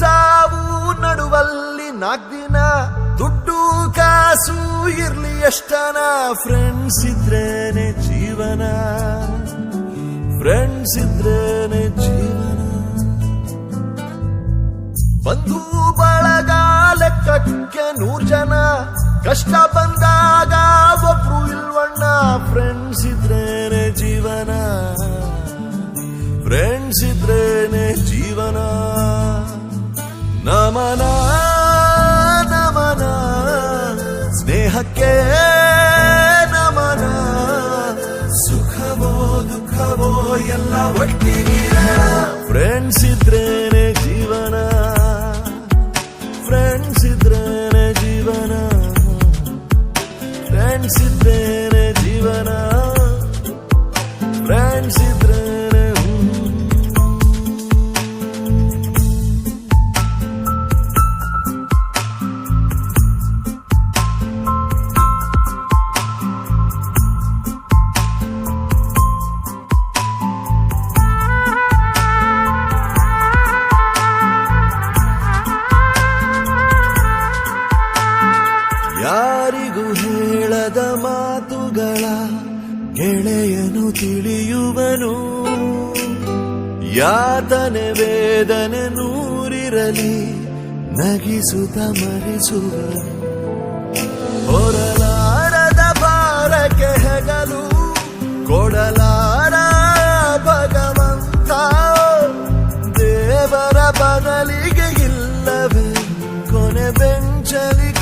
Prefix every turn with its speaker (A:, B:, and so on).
A: ಸಾವು ನಡುವಲ್ಲಿ ನಾಕ್ ದಿನ. ದುಡ್ಡು ಕಾಸು ಇರ್ಲಿ ಎಷ್ಟನ. ಫ್ರೆಂಡ್ಸ್ ಇದ್ರೇನೆ ಜೀವನ. ಫ್ರೆಂಡ್ಸ್ ಇದ್ರೇನೆ ಜೀವನ. ಬಂಧು ಬಳಗ ಲೆಕ್ಕಕ್ಕೆ ನೂರ್ ಜನ. ಕಷ್ಟ ಬಂದಾಗ ಒಬ್ರು ಇಲ್ವಣ್ಣ. ಫ್ರೆಂಡ್ಸ್ ಇದ್ರೇನೆ ಜೀವನ. ಫ್ರೆಂಡ್ಸ್ ಇದ್ರೇನೆ ನಮನ ನಮನ ಸ್ನೇಹಕ್ಕೆ ನಮನ. ಸುಖವೋ ದುಃಖವೋ ಎಲ್ಲ ಒಟ್ಟಿಗೆ ಫ್ರೆಂಡ್ಸ್ ಇದ್ರೇನೆ ಜೀವನ. ಫ್ರೆಂಡ್ಸ್ ಇದ್ರೇನೆ ಜೀವನ. ಫ್ರೆಂಡ್ಸ್ ಇದ್ರೇನೆ ಜೀವನ. ಫ್ರೆಂಡ್ಸ್ ಇದ್ರೇನೆ ಯಾರಿಗೂ ಹೇಳದ ಮಾತುಗಳ ಗೆಳೆಯನು ತಿಳಿಯುವನು. ಯಾತನೆ ವೇದನೆ ನೂರಿರಲಿ ನಗಿಸುತ್ತ ಮರಿಸುವನು. ಹೊರಲಾರದ ಬಾರಕ್ಕೆ ಹೆಗಲು ಕೊಡಲಾರ ಭಗವಂತ ದೇವರ ಬದಲಿಗೆ ಇಲ್ಲವೇ, ಕೊನೆ ಬೆಂಚಲಿ